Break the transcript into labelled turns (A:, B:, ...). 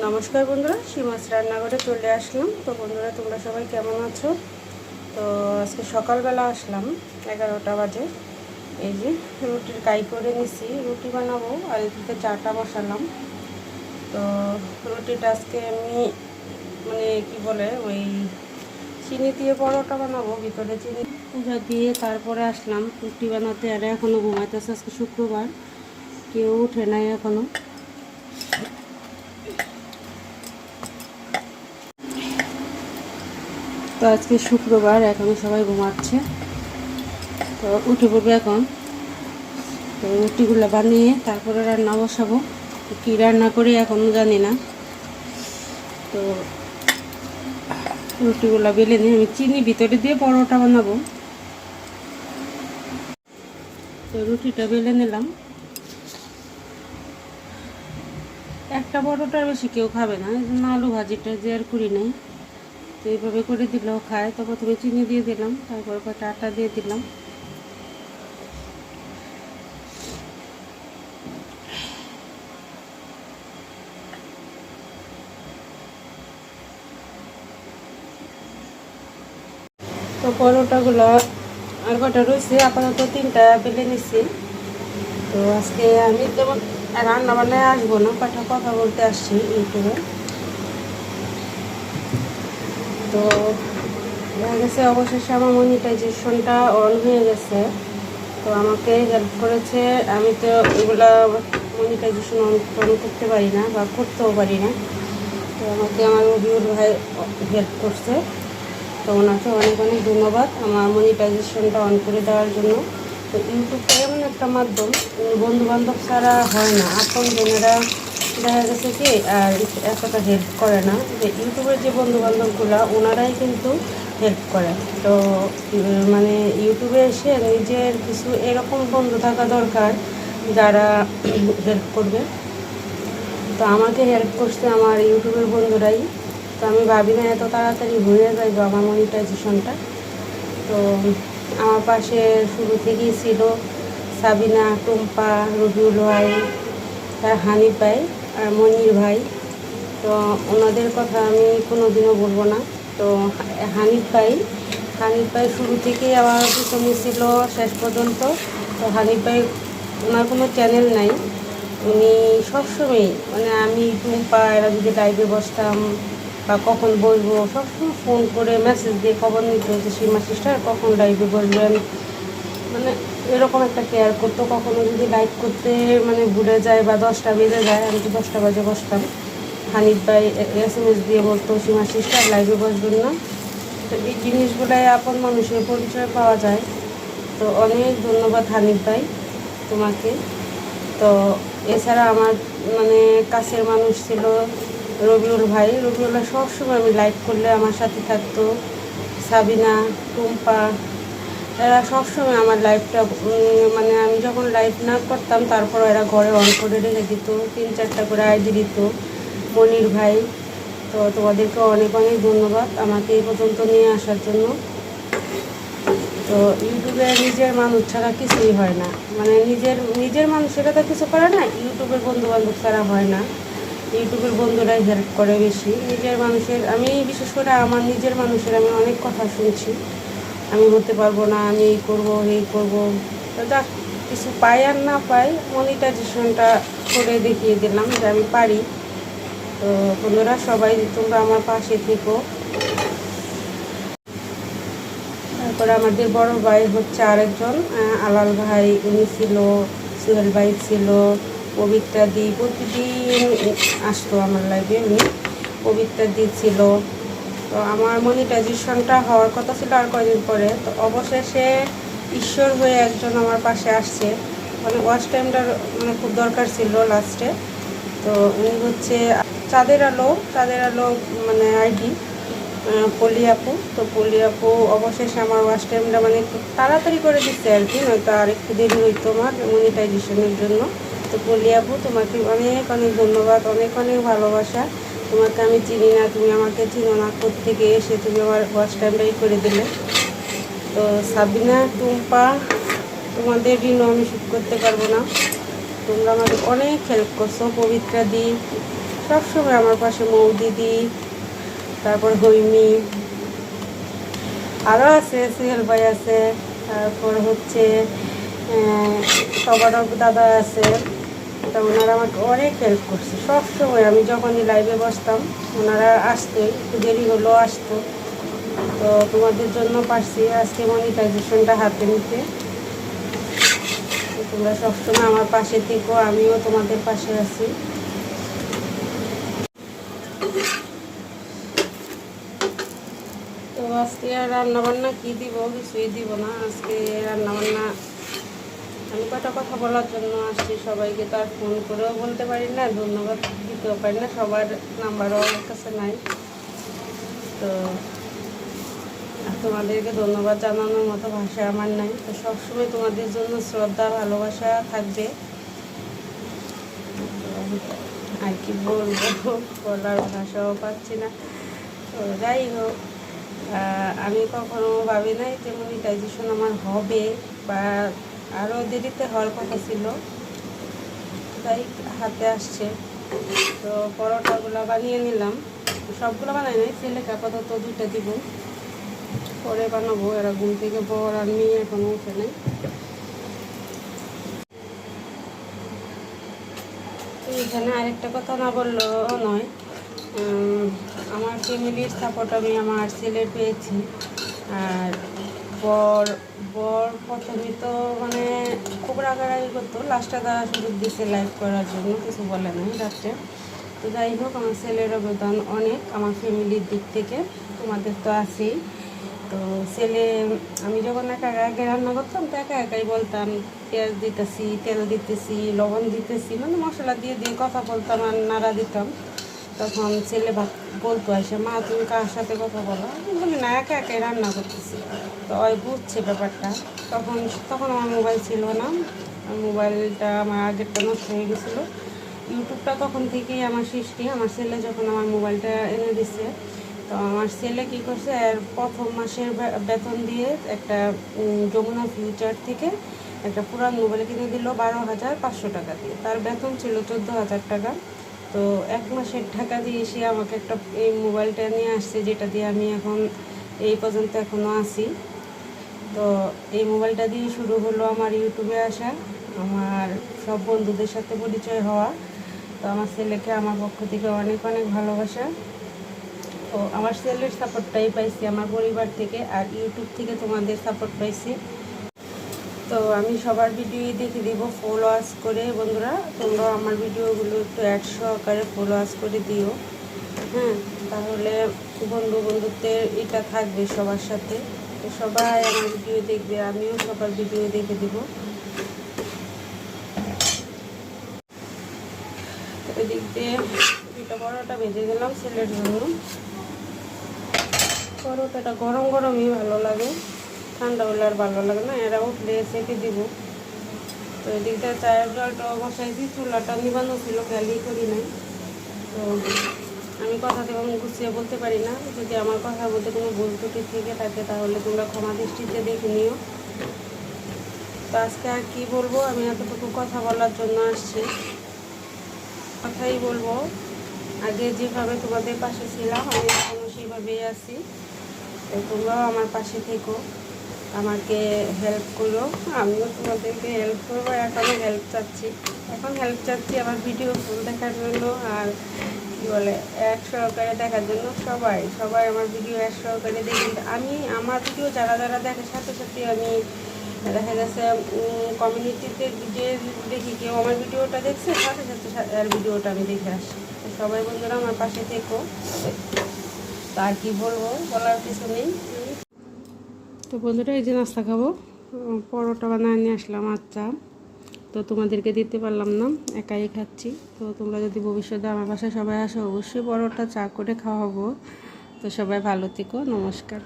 A: নমস্কার বন্ধুরা, সীমাস রান্নাঘরে চলে আসলাম। তো বন্ধুরা, তোমরা সবাই কেমন আছো? তো আজকে সকালবেলা আসলাম, এগারোটা বাজে। এই যে রুটির কাই করে নিছি, রুটি বানাবো আর এদিকে চাটা বসালাম। তো রুটিটা আজকে আমি মানে কি বলে, ওই চিনি দিয়ে পরোটা বানাবো, ভিতরে চিনি পূজা দিয়ে তারপরে আসলাম। রুটি বানাতে আর এখনও ঘুমাইতেছে আজকে শুক্রবার। কেউ উঠে নাই এখনও তো আজকে শুক্রবার এখনও সবাই ঘুমাচ্ছে। তো উঠে পড়বে এখন। তো রুটিগুলো বানিয়ে তারপরে রান্না বসাবো। কী রান্না করি এখনও জানি না। তো রুটিগুলো বেলে নিয়ে আমি চিনি ভিতরে দিয়ে পরোটা বানাবো। তো রুটিটা বেলে নিলাম। একটা পরোটার বেশি কেউ খাবে না। আলু ভাজিটা যে আর করি নাই। তো এইভাবে করে দিলেও খায়। তো প্রথমে চিনি দিয়ে দিলাম, তারপর কটা আটা দিয়ে দিলাম। তো পরোটাগুলো আর কটা রয়েছে, আপাতত তিনটা বেলে নিচ্ছি তো আজকে আমি যেমন রান্না বান্নায় আসব না কটা কথা বলতে আসছি ইউটিউবে। তো দেখা গেছে অবশেষে আমার মনিটাইজেশনটা অন হয়ে গেছে। তো আমাকে হেল্প করেছে। আমি তো এগুলা মনিটাইজেশন অন করতে পারি না বা করতেও পারি না। তো আমাকে আমার অভিউর ভাই হেল্প করছে। তো ওনাকে অনেক অনেক ধন্যবাদ আমার মনিটাইজেশনটা অন করে দেওয়ার জন্য। তো ইউটিউবটা এমন একটা মাধ্যম বন্ধু বান্ধব ছাড়া হয় না। আপন জনেরা দেখা গেছে কি, আর এতটা হেল্প করে না। যে ইউটিউবের যে বন্ধু বান্ধবগুলো ওনারাই কিন্তু হেল্প করে। তো মানে ইউটিউবে এসে নিজের কিছু এরকম বন্ধু থাকা দরকার যারা হেল্প করবে। তো আমাকে হেল্প করছে আমার ইউটিউবের বন্ধুরাই। তো আমি ভাবি না, এত তাড়াতাড়ি হয়ে যাইব আমার মনিটাইজেশনটা তো আমার পাশে শুরু থেকেই ছিল সাবিনা, টুম্পা, রবিউল ভাই ভাই আর মনির ভাই। তো ওনাদের কথা আমি কোনোদিনও বলব না। তো হানিফ ভাই হানিফ ভাই শুরু থেকেই আমার পিছনে ছিল শেষ পর্যন্ত। তো হানিফ ভাই, ওনার কোনো চ্যানেল নাই। উনি সবসময় মানে আমি টুম্পা এরা যদি লাইভে বসতাম বা কখন বসবো সবসময় ফোন করে মেসেজ দিয়ে খবর নিত যে, সীমা সিস্টার কখন লাইভে বসবেন? মানে এরকম একটা কেয়ার করতো। কখনো যদি লাইভ করতে মানে ভুলে যায় বা দশটা বেজে যায়, আমি তো দশটা বাজে বসতাম। হানিফ ভাই এস এম এস দিয়ে বলতো, সীমা সিস্টার লাইভে বসবেন না। তো এই জিনিসগুলাই আপন মানুষের পরিচয় পাওয়া যায়। তো অনেক ধন্যবাদ হানিফ ভাই তোমাকে। তো এছাড়া আমার মানে কাছের মানুষ ছিল রবিউল ভাই। রবিউল ভাই সবসময় আমি লাইভ করলে আমার সাথে থাকতো। সাবিনা, টুম্পা সবসময় আমার লাইফটা মানে আমি যখন লাইভ না করতাম, তারপর এরা ঘরে অন করে রেখে দিত, তিন চারটা করে আইডি দিত, মনির ভাই। তো তোমাদেরকে অনেক অনেক ধন্যবাদ আমাকে এই পর্যন্ত নিয়ে আসার জন্য। তো ইউটিউবে নিজের মানুষ ছাড়া কিছুই হয় না। মানে নিজের নিজের মানুষেরা তো কিছু করে না, ইউটিউবের বন্ধু বান্ধব ছাড়া হয় না। ইউটিউবের বন্ধুরাই হেল্প করে বেশি। নিজের মানুষের, আমি বিশেষ করে আমার নিজের মানুষের আমি অনেক কথা শুনছি। আমি হতে পারব না, আমি এই করব এই করব। যাক, কিছু পাই আর না পাই মনিটাইজেশনটা করে দেখিয়ে দিলাম যে আমি পারি। তো বন্ধুরা, সবাই তোমরা আমার পাশে থেকো। তারপরে আমাদের বড় ভাই হচ্ছে আরেকজন আলাল ভাই। উনি ছিল, সুহেল ভাই ছিল, পবিত্রা দি। প্রতিদিন আসতো আমার লাইফে উনি। পবিত্রা দি ছিল। তো আমার মনিটাইজেশনটা হওয়ার কথা ছিল আর কয়দিন পরে। তো অবশেষে ঈশ্বর হয়ে একজন আমার পাশে আসছে। মানে ওয়াচ টাইমটার মানে খুব দরকার ছিল লাস্টে তো উনি হচ্ছে চাঁদের আলো চাঁদের আলো মানে আইডি পলি আপু। তো পলি আপু অবশেষে আমার ওয়াশ টাইমটা মানে একটু তাড়াতাড়ি করে দিচ্ছে আর কি, নয়তো আর একটু দেরি হইতো আমার মনিটাইজেশনের জন্য। তো পলি আপু, তোমাকে অনেক অনেক ধন্যবাদ, অনেক অনেক ভালোবাসা। তোমাকে আমি চিনি না, তুমি আমাকে চিনো না থেকে এসে তুমি আমার ওয়াশ টাইমটাই করে দিলে। তো সাবিনা, টুম্পা, তোমাদের ঋণও আমি শোধ করতে পারব না। তোমরা আমাকে অনেক হেল্প করছ, পবিত্রা দি, সবসময় আমার পাশে মৌ দিদি তারপর হৈমি। আরও আছে, সুহেল ভাই আছে, তারপর হচ্ছে তবারক দাদা আছে। তা ওনারা আমাকে অনেক হেল্প করছে। সব সময় আমি যখনই লাইভে বসতাম, ওনারা আসতো, একটু দেরি হলো আসতো। তো তোমাদের জন্য পারছি আজকে মনিটাইজেশনটা হাতে নিতে। তোমরা সবসময় আমার পাশে থেকো, আমিও তোমাদের পাশে আছি। তো আজকে রান্নাবান্না কী দিব? কিছুই দিব না। আজকে রান্নাবান্না আমি কটা কথা বলার জন্য আসছি। সবাইকে তো আর ফোন করেও বলতে পারি না, ধন্যবাদ দিতেও পারি না, সবার নাম্বারও আমার কাছে নাই। তো তোমাদেরকে ধন্যবাদ জানানোর মতো ভাষা আমার নাই। তো সবসময় তোমাদের জন্য শ্রদ্ধা, ভালোবাসা থাকবে। আর কি বলব, বলার ভাষাও পাচ্ছি না। তো যাই হোক আমি কখনো ভাবি নাই যে মনিটাইজেশন আমার হবে বা আরও দেরিতে হওয়ার কথা ছিল। তাই হাতে আসছে। তো পরোটাগুলো বানিয়ে নিলাম। সবগুলো বানাই নাই, ছেলেকে আপাতত দুইটা দিব। পরে বানাবো, এরা ঘুম থেকে বর আর মেয়ে এখনও উঠে নেই। তো এখানে আরেকটা কথা না বললেও নয়। আমার ফ্যামিলির সাপোর্ট আমি আমার ছেলের পেয়েছি। আর বর বর প্রথমে তো মানে খুব রাগারাগি করতো। লাস্টে তারা সুযোগ দিচ্ছে লাইভ করার জন্য, কিছু বলে নাই রাত্রে। তো যাই হোক, আমার ছেলের অবদান অনেক, আমার ফ্যামিলির দিক থেকে, তোমাদের তো আছেই। তো ছেলে, আমি যখন একা একা রান্না করতাম, তো একা একাই বলতাম, পেঁয়াজ দিতেছি, তেল দিতেছি, লবণ দিতেছি মানে মশলা দিয়ে দিয়ে কথা বলতাম, আর নাড়া দিতাম। তখন ছেলে বলতো আসে মা, তুমি কার সাথে কথা বলো? বলি, না, একা একাই রান্না করতেছি। তো ওই বুঝছে ব্যাপারটা। তখন তখন আমার মোবাইল ছিল না। মোবাইলটা আমার আগেরটা নষ্ট হয়ে গেছিল। ইউটিউবটা তখন থেকেই আমার সৃষ্টি। আমার ছেলে যখন আমার মোবাইলটা এনে দিছে, তো আমার ছেলে কী করছে আর প্রথম মাসের বেতন দিয়ে একটা যমুনা ফিউচার থেকে একটা পুরান মোবাইল কিনে দিল বারো হাজার পাঁচশো টাকা দিয়ে। তার বেতন ছিল চোদ্দ হাজার টাকা। তো এক মাসের টাকা দিয়ে এসে আমাকে একটা এই মোবাইলটা নিয়ে আসছে, যেটা দিয়ে আমি এখন এই পর্যন্ত এখনও আছি। তো এই মোবাইলটা দিয়ে শুরু হলো আমার ইউটিউবে আসা, আমার সব বন্ধুদের সাথে পরিচয় হওয়া। তো আমার ছেলেকে আমার পক্ষ থেকে অনেক অনেক ভালোবাসা। তো আমার ছেলের সাপোর্টটাই পাইছি, আমার পরিবার থেকে আর ইউটিউব থেকে তোমাদের সাপোর্ট পাইছি। তো আমি সবার ভিডিওই দেখে দিব ফলোয়ার্স করে। বন্ধুরা তোমরা আমার ভিডিওগুলো একটু অ্যাড সহকারে ফলোয়ার্স করে দিও। হ্যাঁ তাহলে বন্ধু বন্ধুত্বের এটা থাকবে সবার সাথে। তো সবাই আমার ভিডিও দেখবে, আমিও সবার ভিডিও দেখে দিব। এদিক দিয়ে দুটো পরোটা ভেজে দিলাম ছেলের জন্য। পরোটাটা গরম গরমই ভালো লাগে। ঠান্ডা হলে আর ভালো লাগে না, এরা উঠলে সেকে দিব। তো এদিকটা চায়ের জলটা বসাইছি, চুলাটা নিবানো ছিল খেয়ালই করি নাই। তো আমি কথা তেমন গুছিয়ে বলতে পারি না। যদি আমার কথার মধ্যে কোনো ভুল ত্রুটি থেকে থাকে, তাহলে তোমরা ক্ষমা দৃষ্টিতে দেখে নিও। তো আজকে আর কী বলব, আমি এতটুকু কথা বলার জন্য আসছি। কথাই বলব, আগে যেভাবে তোমাদের পাশে ছিলাম, আমি এখনও সেইভাবেই আছি। তো তোমরাও আমার পাশে থেকো। আমাকে হেল্প করো। আমিও তোমাদেরকে হেল্প করব এখনও হেল্প চাচ্ছি। এখন হেল্প চাচ্ছি আমার ভিডিও ফুল দেখার জন্য আর কী বলে, এক সহকারে দেখার জন্য সবাই সবাই আমার ভিডিও এক সহকারে দেখি আমি, আমার ভিডিও যারা যারা দেখে, সাথে সাথে আমি দেখা গেছে কমিউনিটিতে যে দেখি কেউ আমার ভিডিওটা দেখছে, সাথে সাথে আর ভিডিওটা আমি দেখে আসি। সবাই বন্ধুরা আমার পাশে থেকো। তো আর কি বলব, বলার কিছু নেই। তো বন্ধুরা, এই যে নাস্তা খাব। পরোটা বানায় নিয়ে আসলাম আচ্ছা। তো তোমাদেরকে দিতে পারলাম না, একাই খাচ্ছি। তো তোমরা যদি ভবিষ্যতে আমার বাসায় সবাই আসো, অবশ্যই পরোটা চা করে খাওয়াবো। তো সবাই ভালো থেকো, নমস্কার।